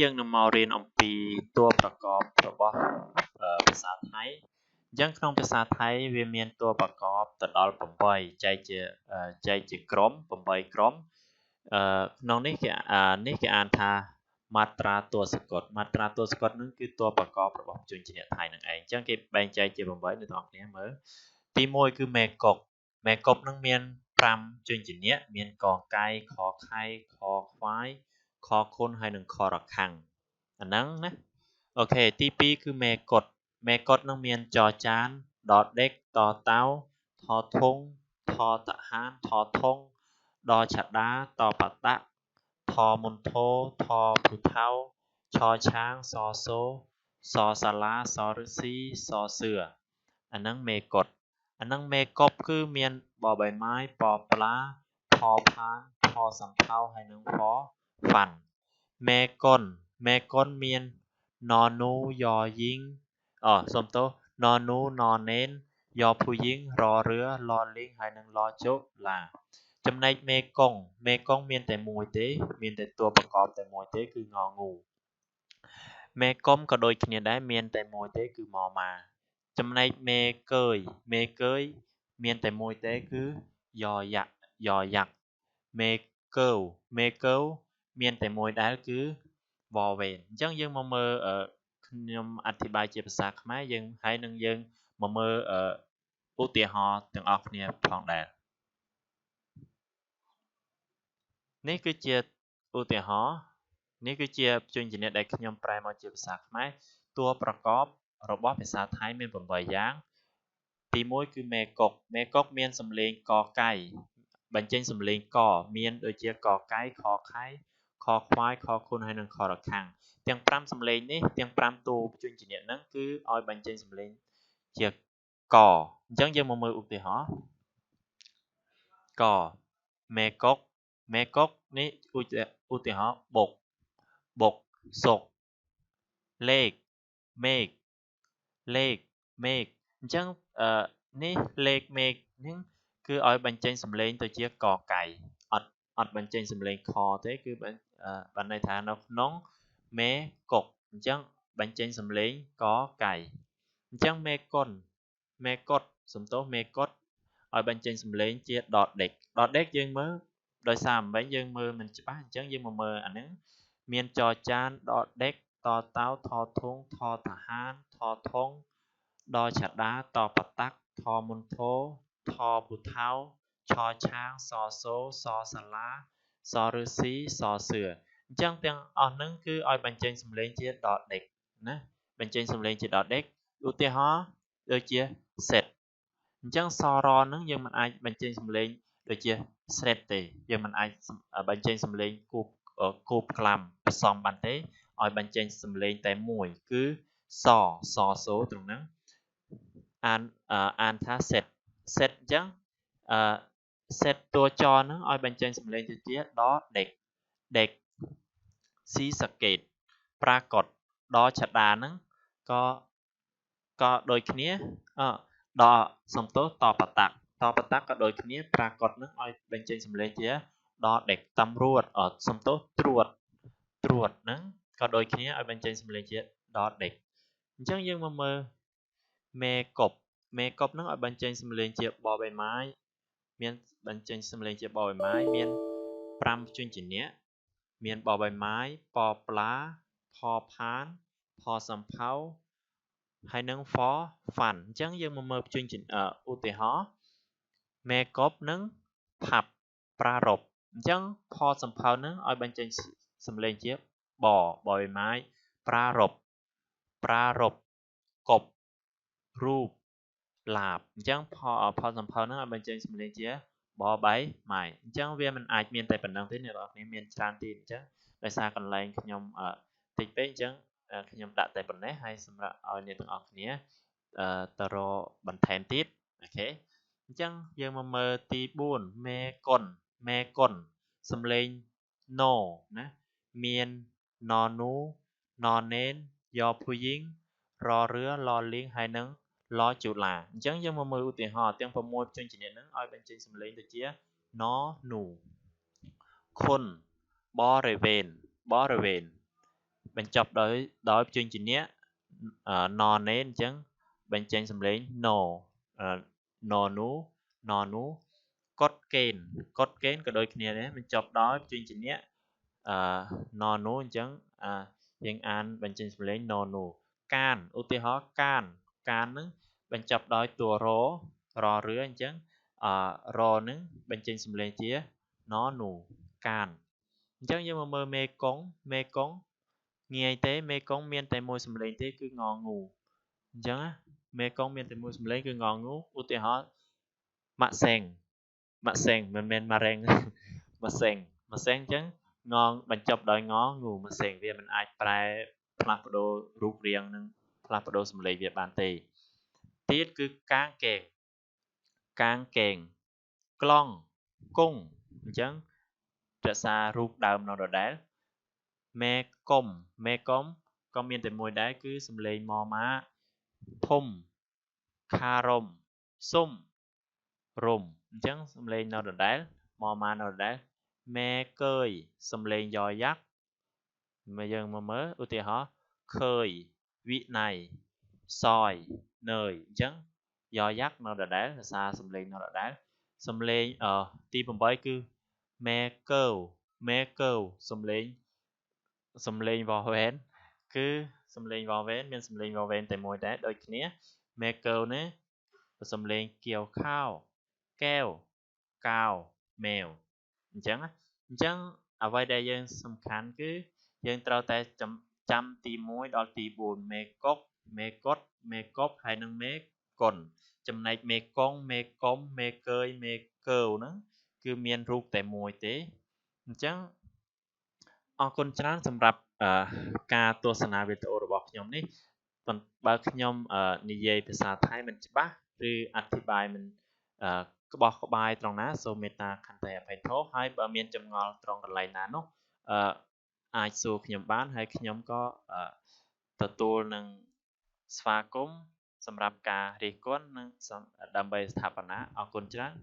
យើងនឹងមករៀនអំពីតួប្រកបរបស់ភាសាថៃអញ្ចឹងក្នុងភាសាថៃវាមានតួប្រកបទៅដល់8ចែកជាចែកជាក្រុម8ក្រុមអឺក្នុងនេះគេនេះគេអានថាមាត្រាតួសកតមាត្រាតួសកតនឹងគឺតួប្រកបរបស់ជនជាតិថៃនឹងឯងអញ្ចឹងគេបែងចែកជា8អ្នកទាំងអស់គ្នាមើលទី1គឺមេកុកមេកុកនឹងមាន5ជនជាតិមានកកៃខខៃខខ្វាយ ខគុណហើយនិងខរខាំងអាហ្នឹងណាអូខេទី2គឺមេកុដមេកុដនឹងមានចចានដដេកតតៅថធុងថតហានថធុងដឆដាតបតៈថមុនធោថភុថៅឆឆាងសសូសសាឡាសឫស៊ីសសឿអាហ្នឹងមេកុដអាហ្នឹងមេកុបគឺមានបបៃម៉ាយពផ្លាផផានផសំផៅហើយនឹងផហ្វាន់ មេកុន មេកុនមាន ននូយ៉យីង អសុំទោស ននូ នណេនយ៉ភូយីង ររឿ លលីង ហើយនឹងលជោឡា ចំណែកមេកុង មេកុងមានតែមួយទេ មានតែតួប្រកបតែមួយទេ គឺងងូមេកុំក៏ដូចគ្នាដែរមានតែមួយទេ គឺម៉ម៉ាចំណែកមេកើយមេកើយមានតែមួយទេ គឺយ៉យ៉ាក់យ៉យ៉ាក់មេកើវមេកើវ មានតែមួយដែលគឺវវេនអញ្ចឹងយើងមកមើលខ្ញុំអធិប្បាយជាភាសាខ្មែរយើងហើយនឹងយើងមកមើលឧទាហរណ៍ទាំងអស់គ្នាផងដែរនេះគឺជាឧទាហរណ៍នេះគឺជាជញ្ជាក់ដែលខ្ញុំប្រែមកជាភាសាខ្មែរតួប្រកបរបស់ភាសាថៃមាន8យ៉ាង ទី1គឺមេកុកមេកុកមានសំឡេងកកៃបញ្ចេញសំឡេងកមានដូចជាកកៃខខៃ ខខ្វាយខគុណហើយនិងខរខាំងទាំង5សំឡេងនេះទាំង5តួជញ្ជាក់ហ្នឹងគឺឲ្យបញ្ចេញសំឡេងជាកអញ្ចឹងយើងមកមើលឧទាហរណ៍កមេកុកមេកុកនេះឧទាហរណ៍បុកបុកសុកលេខមេឃលេខមេឃអញ្ចឹងអឺនេះលេខមេឃនេះគឺឲ្យបញ្ចេញសំឡេងទៅជាកកៃអត់អត់បញ្ចេញសំឡេងខទេគឺ បានន័យថានៅក្នុងមេកុកអញ្ចឹងបញ្ចេញសំឡេងកកៃអញ្ចឹងមេកុនមេកុដសំទោសមេកុដឲ្យបញ្ចេញសំឡេងជាដតដេកដតដេកយើងមើលដោយសារអំបញ្ញយើងមើលមិនច្បាស់អញ្ចឹងយើងមកមើលអាហ្នឹងមានចចានដតដេកតតៅថធុងថតហានថធុងដឆដាតបតាក់ថមុនធោថពូថៅឆឆាងសសូសសាឡា សឫស៊ីសសឿអញ្ចឹងទាំងអស់ហ្នឹងគឺឲ្យបញ្ចេញសំឡេងជាដដេកណាបញ្ចេញសំឡេងជាដដេកឧទាហរណ៍ដូចជា set អញ្ចឹងសរហ្នឹងយើងមិនអាចបញ្ចេញសំឡេងដូចជា set ទេយើងមិនអាចបញ្ចេញសំឡេងគូបគូបក្លាំផ្សំបានទេឲ្យបញ្ចេញសំឡេងតែមួយគឺសសសូត្រង់ហ្នឹងអានអានថា set set អញ្ចឹងអឺ set តួចហ្នឹងឲ្យបញ្ចេញសំឡេងទៅជាដដេកដេកស៊ីសកេតប្រាកដដឆដាហ្នឹងក៏ក៏ដូចគ្នាអដសំទោសតបតាក់តបតាក់ក៏ដូចគ្នាប្រាកដហ្នឹងឲ្យបញ្ចេញសំឡេងជាដដេកតំរួតអសំទោសត្រួតត្រួតហ្នឹងក៏ដូចគ្នាឲ្យបញ្ចេញសំឡេងជាដដេកអញ្ចឹងយើងមកមើលមេកុបមេកុបហ្នឹងឲ្យបញ្ចេញសំឡេងជាបបៃម៉ាយ មានបញ្ចេញសំឡេងជាបបៃម៉ាយមាន5ជញ្ជាក់មានបបៃម៉ាយពផ្លាផផានផសំផៅហើយនឹង for fun អញ្ចឹងយើងមកមើលជញ្ជាឧទាហរណ៍មេកុបនិងផាប់ប្រារព្ធអញ្ចឹងផសំផៅនឹងឲ្យបញ្ចេញសំឡេងជាបបបៃម៉ាយប្រារព្ធប្រារព្ធកប់រូប ឡាបអញ្ចឹងផលផលសម្ផស្សហ្នឹងឲ្យបញ្ចេញសម្លេងជាបបៃម៉ៃអញ្ចឹងវាមិនអាចមានតែប៉ុណ្្នឹងទេអ្នកនរគ្នាមានច្រើនទៀតអញ្ចឹងដោយសារកន្លែងខ្ញុំតិចពេកអញ្ចឹងខ្ញុំដាក់តែប៉ុណ្ណេះហើយសម្រាប់ឲ្យអ្នកទាំងអស់គ្នាទៅរកបន្ថែមទៀតអូខេអញ្ចឹងយើងមកមើលទី4មេកុនមេកុនសំលេង no ណាមានននូនណេនយ៉ភូយីងររឿលលៀងហើយនឹង ឡជូឡាអញ្ចឹងយើងមកមើលឧទាហរណ៍ទាំង6ជញ្ជាក់ហ្នឹងឲ្យបញ្ចេញសំឡេងទៅជាណនូខុនបរិវេណបរិវេណបញ្ចប់ដោយដោយព្យញ្ជនៈណនេអញ្ចឹងបញ្ចេញសំឡេង no ណនូណនូកត់កេនកត់កេនក៏ដូចគ្នាដែរបញ្ចប់ដោយព្យញ្ជនៈអឺណនូអញ្ចឹងអាយើងអានបញ្ចេញសំឡេងណនូកានឧទាហរណ៍កាន កាននឹងបញ្ចប់ដោយតួរររឿអញ្ចឹងអរនឹងបញ្ចេញសំឡេងជាណនូកានអញ្ចឹងយើងមកមើលមេកុងមេកុងងាយទេមេកុងមានតែមួយសំឡេងទេគឺងងូអញ្ចឹងមេកុងមានតែមួយសំឡេងគឺងងូឧទាហរណ៍ម៉ាក់សេងម៉ាក់សេងមិនមែនម៉ារ៉េងម៉ាសេងម៉ាសេងអញ្ចឹងងងបញ្ចប់ដោយងងូម៉ាសេងវាមិនអាចប្រែផ្លាស់ប្ដូររូបរាងនិង ផ្លាស់ប្ដូរសំឡេងវាបានទេទៀតគឺកាងកេងកាងកេងក្លងគង់អញ្ចឹងរក្សារូបដើមនៅដដែលមេកុំមេកុំក៏មានតែមួយដែរគឺសំឡេងម៉ម៉ាធំខារំសុំរុំអញ្ចឹងសំឡេងនៅដដែលម៉ម៉ានៅដដែលមេកើយសំឡេងយ៉យ៉ាក់មកយើងមកមើលឧទាហរណ៍ឃើយ វិន័យសយនើយអញ្ចឹងយ៉យ៉ាក់នៅដដែលភាសាសំឡេងនៅដដែលសំឡេងអទី8គឺមេកើមេកើសំឡេងសំឡេងវ៉វែនគឺសំឡេងវ៉វែនមានសំឡេងវ៉វែនតែមួយដែរដូចគ្នាមេកើនេះសំឡេងគៀវខោកែវកៅម៉ែវអញ្ចឹងអញ្ចឹងអ្វីដែលយើងសំខាន់គឺយើងត្រូវតែ ចាំទី1ដល់ទី4មេកុកមេកុដមេកុកហើយនិងមេកុនចំណែកមេកុងមេកុំមេកើយមេកើវហ្នឹងគឺមានរូបតែមួយទេអញ្ចឹងអរគុណច្រើនសម្រាប់ការទស្សនាវីដេអូរបស់ខ្ញុំនេះបើខ្ញុំនិយាយភាសាថៃមិនច្បាស់ឬអធិប្បាយមិនក្បោះក្បាយត្រង់ណាសូមមេត្តាខន្តីអភ័យទោសហើយបើមានចម្ងល់ត្រង់កន្លែងណានោះអឺ អាចសួរខ្ញុំបានហើយខ្ញុំក៏ទទួលនឹងស្វាគមន៍សម្រាប់ការរិះគន់និងដើម្បីស្ថាបនាអរគុណច្រើន